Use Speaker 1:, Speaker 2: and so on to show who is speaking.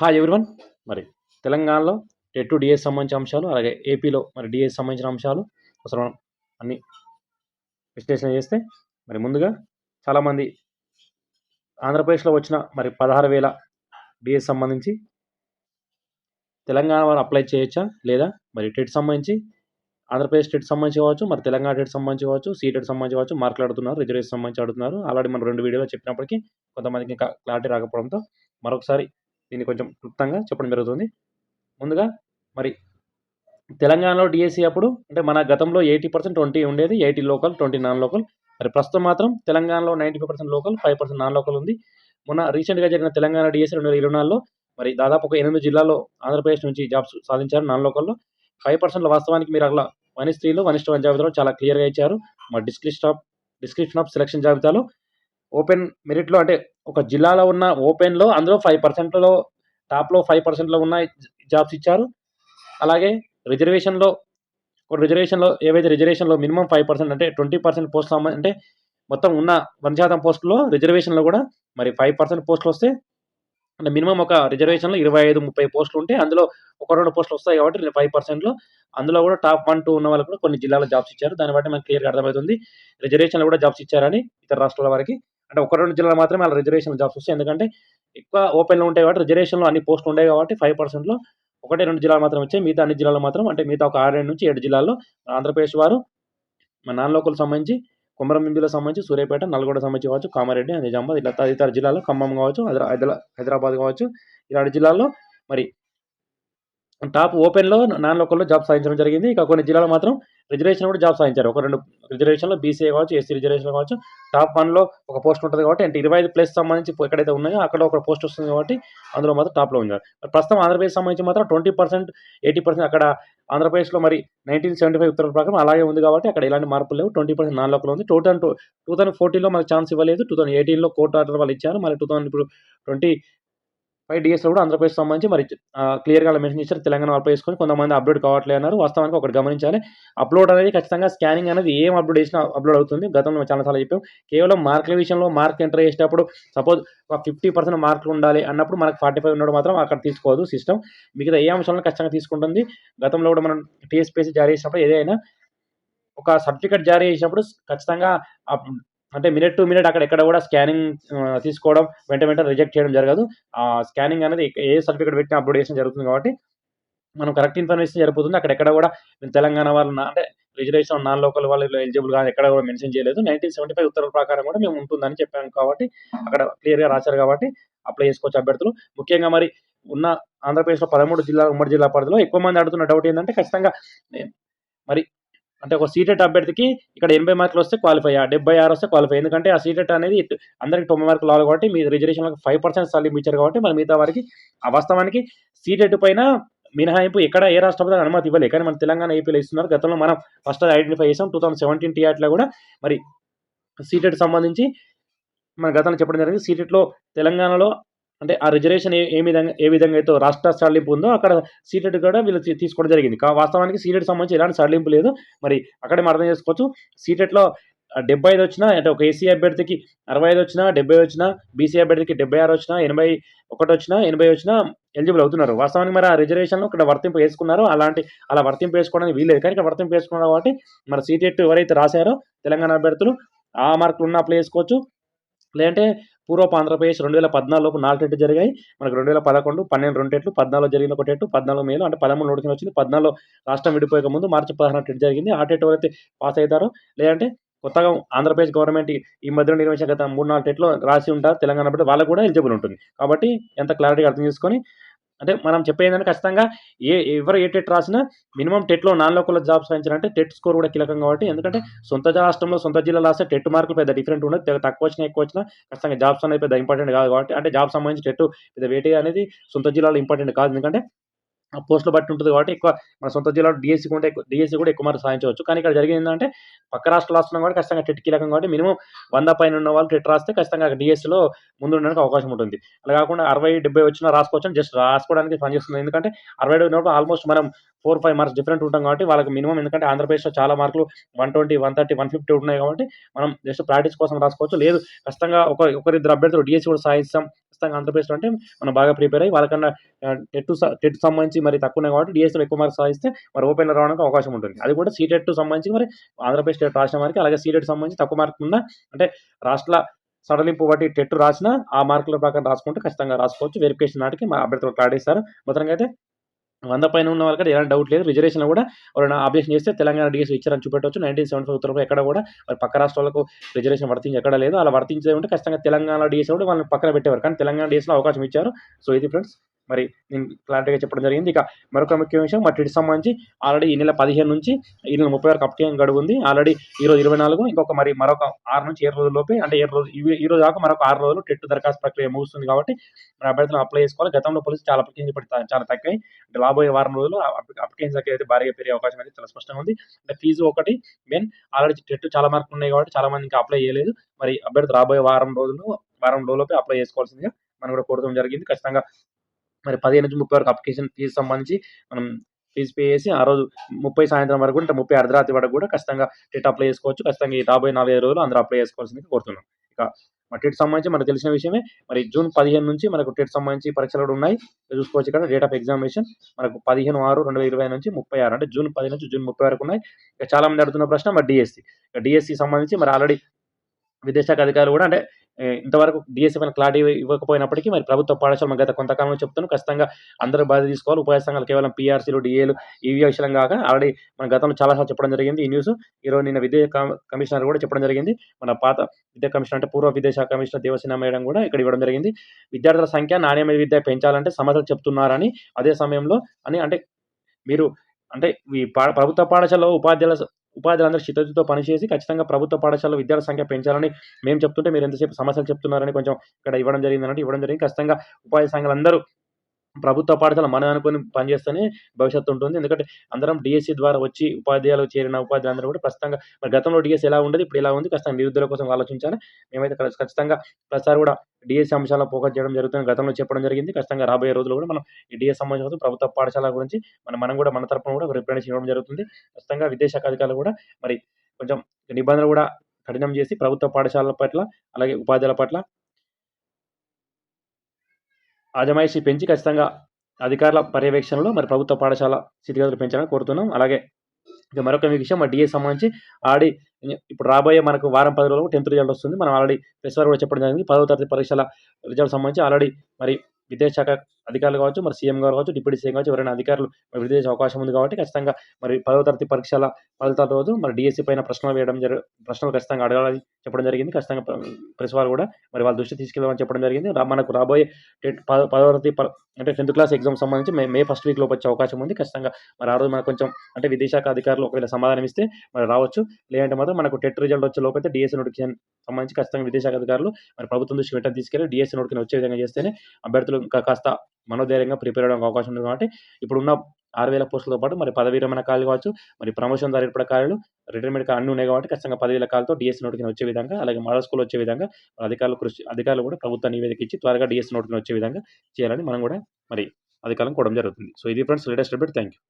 Speaker 1: Hi everyone మరి తెలంగాణలో TET to DS సంబంధించిన అంశాలు అలాగే ఏపీలో మరి డిఎస్ సంబంధించిన అంశాలు అసలు మనం అన్ని విశ్లేషణ చేస్తే మరి ముందుగా చాలామంది ఆంధ్రప్రదేశ్లో వచ్చిన మరి పదహారు వేల డిఎస్ సంబంధించి తెలంగాణ వారు అప్లై చేయొచ్చా? లేదా మరి టెట్ సంబంధించి ఆంధ్రప్రదేశ్ టెట్ సంబంధించి కావచ్చు మరి తెలంగాణ టెట్ సంబంధించి కావచ్చు సీటెట్ సంబంధించి కావచ్చు మార్కులు అడుగుతున్నారు రిజర్వేషన్ సంబంధించి అడుగుతున్నారు ఆల్రెడీ మనం రెండు వీడియోలో చెప్పినప్పటికీ కొంతమందికి ఇంకా క్లారిటీ రాకపోవడంతో మరొకసారి దీన్ని కొంచెం క్లుప్తంగా చెప్పడం జరుగుతుంది. ముందుగా మరి తెలంగాణలో డిఎస్సి అప్పుడు అంటే మన గతంలో ఎయిటీ పర్సెంట్ ట్వంటీ ఉండేది eighty local twenty non local. మరి ప్రస్తుతం మాత్రం తెలంగాణలో ninety five percent local five percent non local ఉంది. మొన్న రీసెంట్గా జరిగిన తెలంగాణ డిఎస్సి రెండు వేల ఇరవై నాలుగులో మరి దాదాపు ఒక ఎనిమిది జిల్లాలో ఆంధ్రప్రదేశ్ నుంచి జాబ్స్ సాధించారు నాన్ లోకల్లో. ఫైవ్ పర్సెంట్ వాస్తవానికి మీరు అలా వన్ ఇస్ త్రీలో వన్ ఇస్ వన్ జాబితాలో చాలా క్లియర్గా ఇచ్చారు. మా description of description of selection జాబితాలో ఓపెన్ మెరిట్లో అంటే ఒక జిల్లాలో ఉన్న ఓపెన్లో అందులో ఫైవ్ పర్సెంట్లో టాప్లో ఫైవ్ పర్సెంట్లో ఉన్న జాబ్స్ ఇచ్చారు. అలాగే రిజర్వేషన్లో రిజర్వేషన్లో ఏవైతే రిజర్వేషన్లో మినిమం ఫైవ్ పర్సెంట్ అంటే ట్వంటీ పర్సెంట్ పోస్టులు అంటే మొత్తం ఉన్న వన్ శాతం పోస్టులో రిజర్వేషన్లో కూడా మరి ఫైవ్ పర్సెంట్ పోస్టులు వస్తే అంటే మినిమం ఒక రిజర్వేషన్లో ఇరవై ఐదు ముప్పై పోస్టులు ఉంటే అందులో ఒక రెండు పోస్టులు వస్తాయి కాబట్టి ఫైవ్ పర్సెంట్లో అందులో కూడా టాప్ వన్ టూ ఉన్న వాళ్ళకు కూడా కొన్ని జిల్లాలో జాబ్స్ ఇచ్చారు. దాన్ని బట్టి మనకి క్లియర్గా అర్థమవుతుంది. రిజర్వేషన్లో కూడా జాబ్స్ ఇచ్చారని ఇతర రాష్ట్రాల వారికి అంటే ఒక రెండు జిల్లాలు మాత్రమే అలా రిజర్వేషన్ జాబ్స్ వస్తాయి. ఎందుకంటే ఎక్కువ ఓపెన్లో ఉంటాయి కాబట్టి రిజర్వేషన్లో అన్ని పోస్టులు ఉంటాయి కాబట్టి ఫైవ్ పర్సెంట్లో ఒకటి రెండు జిల్లాలు మాత్రం వచ్చాయి. మిగతా అన్ని జిల్లాలు మాత్రం అంటే మిగతా ఒక ఆరు నుంచి ఏడు జిల్లాల్లో ఆంధ్రప్రదేశ్ వారు మన నాన్ లోకల్ సంబంధించి కొమరంభీంలకు సంబంధించి సూర్యాపేట నల్గొండ సంబంధించి కావచ్చు కామారెడ్డి నిజామాబాద్ ఇలా తదితర జిల్లాలో ఖమ్మం కావచ్చు హైదరాబాద్ కావచ్చు. ఇలాంటి జిల్లాల్లో మరి టాప్ ఓపెన్లో నాన్ లోకల్లో జాబ్ సాధించడం జరిగింది. ఇక కొన్ని జిల్లాలో మాత్రం రిజర్వేషన్ కూడా జాబ్ సాధించారు. ఒక రెండు రిజర్వేషన్లో బీసీఏ కావచ్చు ఎస్సీ రిజర్వేషన్ కావచ్చు టాప్ వన్లో ఒక పోస్ట్ ఉంటుంది కాబట్టి అంటే ఇరవై ఐదు ప్లేస్ సంబంధించి ఎక్కడైతే ఉన్నాయో అక్కడ ఒక పోస్ట్ వస్తుంది కాబట్టి అందులో మాత్రం టాప్లో ఉన్నారు ప్రస్తుతం ఆంధ్రప్రదేశ్ సంబంధించి మాత్రం ట్వంటీ పర్సెంట్ ఎయిటీ పర్సెంట్ అక్కడ ఆంధ్రప్రదేశ్లో మరి నైన్టీన్ సెవెంటీ ఫైవ్ ఉత్తర్వుల ప్రకారం అలాగే ఉంది కాబట్టి అక్కడ ఎలాంటి మార్పులు లేవు. ట్వంటీ పర్సెంట్ నాన్ లోకల్ ఉంది. టూ థౌసండ్ టూ థౌసండ్ ఫోర్టీన్లో మనకు ఛాన్స్ ఇవ్వలేదు. టూ థౌసండ్ ఎయిటీన్లో కోర్టు ఆర్డర్ వాళ్ళు ఇచ్చారు. మరి టూ థౌసండ్ ఇప్పుడు ట్వంటీ ఫైవ్ డిఎస్లో కూడా ఆంధ్రప్రదేశ్ సంబంధించి మరి క్లియర్గా మెన్షన్ చేశారు. తెలంగాణ అప్లై చేసుకొని కొంతమంది అప్లోడ్ కావట్లేదు అన్నారు. వాస్తవానికి ఒకటి గమనించాలి. అప్లోడ్ అనేది ఖచ్చితంగా స్కానింగ్ అనేది ఏం అప్లోడ్ చేసినా అప్లోడ్ అవుతుంది. గతంలో చాలా చెప్పాం. కేవలం మార్కుల విషయంలో మార్క్ ఎంటర్ చేసేటప్పుడు సపోజ్ ఒక ఫిఫ్టీ పర్సెంట్ మార్కులు ఉండాలి అన్నప్పుడు మనకు ఫార్టీ ఫైవ్ ఉన్నప్పుడు మాత్రం అక్కడ తీసుకోవద్దు సిస్టమ్ మిగతా ఏ అంశాలను ఖచ్చితంగా తీసుకుంటుంది. గతంలో కూడా మనం టీఎస్పీసీ జారీ చేసినప్పుడు ఏదైనా ఒక సర్టిఫికేట్ జారీ చేసినప్పుడు ఖచ్చితంగా అంటే మినిట్ టు మినిట్ అక్కడ ఎక్కడ కూడా స్కానింగ్ తీసుకోవడం వెంట వెంటనే రిజెక్ట్ చేయడం జరగదు. ఆ స్కానింగ్ అనేది ఏ సర్టిఫికేట్ అప్లోడ్ చేసి జరుగుతుంది కాబట్టి మనం కరెక్ట్ ఇన్ఫర్మేషన్ జరిపోతుంది అక్కడ ఎక్కడ కూడా తెలంగాణ వాళ్ళు అంటే రిజర్వేషన్ నాన్ లోకల్ వాళ్ళు ఎలిజిబుల్ కానీ ఎక్కడ కూడా మెన్షన్ చేయలేదు. నైన్టీన్ సెవెంటీ ఫైవ్ ఉత్తర్వుల ప్రకారం కూడా మేము ఉంటుందని చెప్పాను కాబట్టి అక్కడ క్లియర్గా రాశారు కాబట్టి అప్లై చేసుకోవచ్చు అభ్యర్థులు. ముఖ్యంగా మరి ఉన్న ఆంధ్రప్రదేశ్లో పదమూడు జిల్లా ఉమ్మడి జిల్లా పరిధిలో ఎక్కువ మంది అడుగుతున్న డౌట్ ఏంటంటే ఖచ్చితంగా మరి అంటే ఒక సీటెట్ అభ్యర్థికి ఇక్కడ ఎనభై మార్కులు వస్తే క్వాలిఫై డెబ్బై ఆరు వస్తే క్వాలిఫై ఎందుకంటే ఆ సీటెట్ అనేది అందరికి తొంభై మార్కులు రావాలి కాబట్టి మీ రిజర్వేషన్లకు ఫైవ్ పర్సెంట్ సార్లు ఇచ్చారు కాబట్టి మన మిగతా వారికి ఆ వాస్తవానికి సీటెట్ పైన మినహాయింపు ఎక్కడ ఏ రాష్ట్రంలో అనుమతి ఇవ్వలేదు. కానీ మన తెలంగాణ ఏపీలో ఇస్తున్నారు. గతంలో మనం ఫస్ట్ ఐడెంటిఫై చేసాం. టూ థౌసండ్ సెవెంటీన్ టీఆర్టీలో కూడా మరి సీటెట్ సంబంధించి మన గతంలో చెప్పడం జరిగింది. సీటెట్లో తెలంగాణలో అంటే ఆ రిజర్వేషన్ ఏ విధంగా ఏ విధంగా అయితే రాష్ట్ర సడలింపు ఉందో అక్కడ సీటెడ్ కూడా వీళ్ళు తీసుకోవడం జరిగింది. వాస్తవానికి సీటెడ్ సంబంధించి ఎలాంటి సడలింపు లేదు. మరి అక్కడే అర్థం చేసుకోవచ్చు. సీటెట్లో డెబ్బై ఐదు వచ్చినా అంటే ఒక ఏసీ అభ్యర్థికి అరవై ఐదు వచ్చినా డెబ్బై వచ్చినా బీసీ అభ్యర్థికి డెబ్బై ఆరు వచ్చినా ఎనభై ఒకటి వచ్చినా ఎనభై వచ్చినా ఎలిజిబుల్ అవుతున్నారు. వాస్తవానికి మరి ఆ రిజర్వేషన్లో ఇక్కడ వర్తింపు వేసుకున్నారు అలాంటి అలా వర్తింపు వేసుకోవడానికి వీలేదు కానీ ఇక్కడ వర్తింపు వేసుకున్నారు కాబట్టి మరి సీటెట్ ఎవరైతే రాశారో తెలంగాణ అభ్యర్థులు ఆ మార్కులు ఉన్న అప్లై చేసుకోవచ్చు లేదంటే పూర్వపు ఆంధ్రప్రదేశ్ రెండు వేల పద్నాలుగులోపు నాలుగు టెట్లు జరిగాయి. మనకు రెండు వేల పదకొండు పన్నెండు రెండు టెట్లు పద్నాలుగు జరిగిన ఒక టెట్టు పద్నాలుగు మేలు అంటే పదమూడు నోటికి వచ్చింది. పద్నాలుగు రాష్ట్రం విడిపోయే ముందు మార్చి పదహారు టెట్ జరిగింది. ఆ టెట్ ఎవరైతే పాస్ అవుతారో లేదంటే కొత్తగా ఆంధ్రప్రదేశ్ గవర్నమెంట్ ఈ మధ్యలో నిర్వహించిన గత మూడు నాలుగు టెట్లో రాసి ఉంటారు. తెలంగాణ బట్టి వాళ్ళకు కూడా ఎలిజిబుల్ ఉంటుంది. కాబట్టి ఎంత క్లారిటీగా అర్థం చేసుకొని అంటే మనం చెప్పేదంటే ఖచ్చితంగా ఏ ఎవరు ఏ టెట్ రాసినా మినిమం టెట్లో నాన్ లోకల్ జాబ్స్ సాధించాలంటే టెట్ స్కోర్ కూడా కీలకం కాబట్టి ఎందుకంటే సొంత రాష్ట్రంలో సొంత జిల్లా రాస్తే టెట్ మార్కులు పెద్ద డిఫరెంట్ ఉండదు. తక్కువ వచ్చినా ఎక్కువ వచ్చినా ఖచ్చితంగా జాబ్స్ అనేది పెద్ద ఇంపార్టెంట్ కాదు కాబట్టి అంటే జాబ్ సంబంధించి టెట్ పెద్ద వేటే అనేది సొంత జిల్లాలో ఇంపార్టెంట్ కాదు. ఎందుకంటే పోస్టులు బట్టి ఉంటుంది కాబట్టి ఎక్కువ మన సొంత జిల్లాలో డిఎస్సీ కూడా ఎక్కువ డిఎస్సీ కూడా ఎక్కువ మార్కులు సాధించవచ్చు. కానీ ఇక్కడ జరిగింది ఏంటంటే పక్క రాష్ట్రాలు రాస్తున్నాం కూడా ఖచ్చితంగా టెట్ కీలకం కాబట్టి మినిమం వంద పైన ఉన్న వాళ్ళు టెట్ రాస్తే ఖచ్చితంగా డిఎస్సిలో ముందు ఉండడానికి అవకాశం ఉంటుంది. అలా కాకుండా అరవై డెబ్బై వచ్చినా రాసుకోవచ్చు జస్ట్ రాసుకోవడానికి పనిచేస్తుంది. ఎందుకంటే అరవై ఉన్నప్పుడు ఆల్మోస్ట్ మనం ఫోర్ ఫైవ్ మార్క్స్ డిఫరెంట్ ఉంటాం కాబట్టి వాళ్ళకి మినిమం ఎందుకంటే ఆంధ్రప్రదేశ్లో చాలా మార్కులు one twenty one thirty one fifty ఉన్నాయి కాబట్టి మనం జస్ట్ ప్రాక్టీస్ కోసం రాసుకోవచ్చు. లేదు ఖచ్చితంగా ఒక ఒకరిద్దరు అభ్యర్థులు డిఎస్సి కూడా సాధిస్తాం. ఖచ్చితంగా ఆంధ్రప్రదేశ్లో అంటే మనం బాగా ప్రిపేర్ అయ్యి వాళ్ళకన్నా టెట్ టెట్ సంబంధించి మరి తక్కువ ఉన్నాయి కాబట్టి డిఎస్లో ఎక్కువ మార్క్స్ సాధిస్తే మరి ఓపెన్లో రావడానికి అవకాశం ఉంటుంది. అది కూడా సీటెట్ సంబంధించి మరి ఆంధ్రప్రదేశ్ టెట్ రాసిన వారికి అలాగే సీటెట్ సంబంధించి తక్కువ మార్కులు ఉన్న అంటే రాష్ట్ర సడలింపు బట్టి టెట్ రాసినా ఆ మార్కుల ప్రకారం రాసుకుంటే ఖచ్చితంగా రాసుకోవచ్చు. వెరిఫికేషన్ నాటికి మా అభ్యర్థులు క్లారిస్తారు మొత్తంగా అయితే వంద పైన ఉన్న వాళ్ళకి ఎలాంటి డౌట్ లేదు. రిజర్వేషన్ కూడా ఎవరైనా అబ్జెక్షన్ చేస్తే తెలంగాణ డిఎస్ ఇచ్చారని చూపెట్టవచ్చు నైన్టీన్ సెవెంటీ ఫైవ్ ఉత్తర్వులు ఎక్కడ కూడా మరి పక్క రాష్ట్రాలకు రిజర్వేషన్ వర్తించి ఎక్కడ లేదు. అలా వర్తించే ఉంటే ఖచ్చితంగా తెలంగాణ డిఎస్ కూడా వాళ్ళని పక్కన పెట్టేవారు. కానీ తెలంగాణ డిఎస్లో అవకాశం ఇచ్చారు. సో ఇది ఫ్రెండ్స్ మరి నేను క్లారిటీగా చెప్పడం జరిగింది. ఇక మరొక ముఖ్య విషయం మా టిట్ సంబంధించి ఆల్రెడీ ఈ నెల పదిహేను నుంచి ఈ నెల ముప్పై వరకు అప్కేయం గడువు ఉంది. ఆల్రెడీ ఈ రోజు ఇరవై నాలుగు ఇంకొక మరి మరొక ఆరు నుంచి ఏడు రోజుల్లోపే అంటే ఏడు రోజు ఈ రోజు దాకా మరొక ఆరు రోజులు టెట్ దరఖాస్తు ప్రక్రియ ముగుస్తుంది కాబట్టి మన అభ్యర్థులు అప్లై చేసుకోవాలి. గతంలో పోలీసు చాలా అప్లికేషన్ ఇప్పుడు చాలా తక్కువ అంటే రాబోయే వారం రోజులు అప్లికేషన్ దగ్గర అయితే భారీగా పెరిగే అవకాశం అయితే చాలా స్పష్టంగా ఉంది. అంటే ఫీజు ఒకటి మెయిన్ ఆల్రెడీ టెట్ చాలా మార్కులు ఉన్నాయి కాబట్టి చాలా మంది ఇంకా అప్లై చేయలేదు. మరి అభ్యర్థి రాబోయే వారం రోజులు వారం రోజులపై అప్లై చేసుకోవాల్సిందిగా మనం కూడా కోరడం జరిగింది. ఖచ్చితంగా మరి పదిహేను నుంచి ముప్పై వరకు అప్లికేషన్ ఫీజు సంబంధించి మనం ఫీజు పే చేసి ఆ రోజు ముప్పై సాయంత్రం వరకు అంటే ముప్పై అర్ధరాత్రి వరకు కూడా ఖచ్చితంగా టెట్ అప్లై చేసుకోవచ్చు. ఖచ్చితంగా ఈ రాబోయే నాలుగైదు రోజులు అందరూ అప్లై చేసుకోవాల్సింది కోరుతున్నాం. ఇక మరి టెట్ సంబంధించి మనకు తెలిసిన విషయమే మరి జూన్ పదిహేను నుంచి మనకు టెట్ సంబంధించి పరీక్షలు కూడా ఉన్నాయి. చూసుకోవచ్చు ఇక్కడ డేట్ ఆఫ్ ఎగ్జామినేషన్ మనకు పదిహేను ఆరు రెండు వేల ఇరవై నుంచి ముప్పై ఆరు అంటే జూన్ పది నుంచి జూన్ ముప్పై వరకు ఉన్నాయి. ఇక చాలా మంది అడుగుతున్న ప్రశ్న మరి డిఎస్సి. డిఎస్సి సంబంధించి మరి ఆల్రెడీ విదేశాఖ అధికారులు కూడా అంటే ఇంతవరకు డిఎస్ఎఫ్ క్లారిటీ ఇవ్వకపోయినప్పటికీ మరి ప్రభుత్వ పాఠశాల గత కొంతకాలంలో చెప్తాను ఖచ్చితంగా అందరూ బాధ్యత తీసుకోవాలి. ఉపాధి సంఘాలు కేవలం పీఆర్సీలు డిఏలు ఇవి విషయం కాక ఆల్రెడీ మన గతంలో చాలాసార్లు చెప్పడం జరిగింది ఈ న్యూస్ ఈరోజు నిన్న విద్యా కమిషనర్ కూడా చెప్పడం జరిగింది. మన పాత విద్యా కమిషనర్ అంటే పూర్వ విదేశ కమిషనర్ దేవసేన మేడం కూడా ఇక్కడ ఇవ్వడం జరిగింది. విద్యార్థుల సంఖ్య నాణ్యమైన విద్య పెంచాలంటే సమస్యలు చెప్తున్నారని అదే సమయంలో అని అంటే మీరు అంటే ఈ పా ప్రభుత్వ పాఠశాలలో ఉపాధ్యాయుల ఉపాధ్యాయులందరూ చిత్తశుద్ధితో పనిచేసి ఖచ్చితంగా ప్రభుత్వ పాఠశాల విద్యార్థుల సంఖ్య పెంచాలని మేము చెప్తుంటే మీరు ఎంతసేపు సమస్యలు చెప్తున్నారని కొంచెం ఇక్కడ ఇవ్వడం జరిగిందంటే ఇవ్వడం జరిగింది. ఖచ్చితంగా ఉపాధి సంఘాలందరూ ప్రభుత్వ పాఠశాల మనం అనుకుని పనిచేస్తేనే భవిష్యత్తు ఉంటుంది. ఎందుకంటే అందరం డిఎస్సి ద్వారా వచ్చి ఉపాధ్యాయులు చేరిన ఉపాధ్యాయులందరూ కూడా ప్రస్తుతంగా మరి గతంలో డిఎస్సి ఎలా ఉండదు ఇప్పుడు ఎలా ఉంది ఖచ్చితంగా నిరుద్యోగుల కోసం ఆలోచించాలి. మేమైతే ఖచ్చితంగా ప్రతిసారి కూడా డిఎస్సి అంశాల ఫోకస్ చేయడం జరుగుతుంది గతంలో చెప్పడం జరిగింది. ఖచ్చితంగా రాబోయే రోజులు కూడా మనం ఈ డిఎస్ సంబంధించిన ప్రభుత్వ పాఠశాల గురించి మనం మనం కూడా మన తరపున కూడా రిప్రజెంట్ ఇవ్వడం జరుగుతుంది. ఖచ్చితంగా విదేశాఖ అధికారులు కూడా మరి కొంచెం నిబంధనలు కూడా కఠినం చేసి ప్రభుత్వ పాఠశాలల పట్ల అలాగే ఉపాధ్యాయుల పట్ల అజమాయిషీ పెంచి ఖచ్చితంగా అధికారుల పర్యవేక్షణలో మరి ప్రభుత్వ పాఠశాల స్థితిగతులు పెంచాలని కోరుతున్నాం. అలాగే ఇక మరొక విషయం మా డిఏ సంబంధించి ఆడి ఇప్పుడు రాబోయే మనకు వారం పది రోజులు టెన్త్ రిజల్ట్ వస్తుంది. మనం ఆల్రెడీ ప్రెస్ వారు కూడా చెప్పడం జరిగింది. పదవ తరగతి పరీక్షల రిజల్ట్ సంబంధించి ఆల్రెడీ మరి విద్యాశాఖ అధికారులు కావచ్చు మరి సీఎం గారు కావచ్చు డిప్యూటీ సీఎం కావచ్చు ఎవరైనా అధికారులు విడుదల అవకాశం ఉంది కాబట్టి ఖచ్చితంగా మరి పదవ తరగతి పరీక్షల ఫలితాల రోజు మరి డిఎస్సీ పైన ప్రశ్నలు వేయడం జరు ప్రశ్నలు ఖచ్చితంగా అడగాలని చెప్పడం జరిగింది. ఖచ్చితంగా ప్రెస్ వారు కూడా మరి వాళ్ళ దృష్టి తీసుకెళ్ళమని చెప్పడం జరిగింది. మనకు రాబోయే పదవ తరగతి అంటే టెన్త్ క్లాస్ ఎగ్జామ్ సంబంధించి మే మే ఫస్ట్ వీక్లో వచ్చే అవకాశం ఉంది. ఖచ్చితంగా మరి ఆ రోజు మనకు కొంచెం అంటే విదేశాఖ అధికారులు ఒకవేళ సమాధానం ఇస్తే మరి రావచ్చు. లేదంటే మాత్రం మనకు టెట్ రిజల్ట్ వచ్చే లోపైతే డిఎస్సీ నోటిఫికేషన్ సంబంధించి ఖచ్చితంగా విదేశాఖ అధికారులు మరి ప్రభుత్వం దృష్టి వెంటనే తీసుకెళ్ళి డిఎస్సీ నోటిఫికేషన్ వచ్చే విధంగా చేస్తేనే అభ్యర్థులు ఇంకా కాస్త మనోధైర్యంగా ప్రిపేర్ అవడానికి అవకాశం ఉంది కాబట్టి ఇప్పుడున్న ఆరు వేల పోస్టులతో పాటు మరి పదవి విరమణ ఖాళీ కావచ్చు మరి ప్రమోషన్ ద్వారా ఏర్పడే ఖాళీలు రిటైర్మెంట్ ఖాళీ అన్నీ ఉన్నాయి కాబట్టి ఖచ్చితంగా పదివేల కాలతో డిఎస్ నోటికి వచ్చే విధంగా అలాగే మోడల్ స్కూల్ వచ్చే విధంగా అధికారులు కృషి అధికారులు కూడా ప్రభుత్వ నివేదిక ఇచ్చి త్వరగా డిఎస్ నోటికి వచ్చే విధంగా చేయాలని మనం కూడా మరి అధికారం కూడా జరుగుతుంది. సో ఇది friends latest update thank you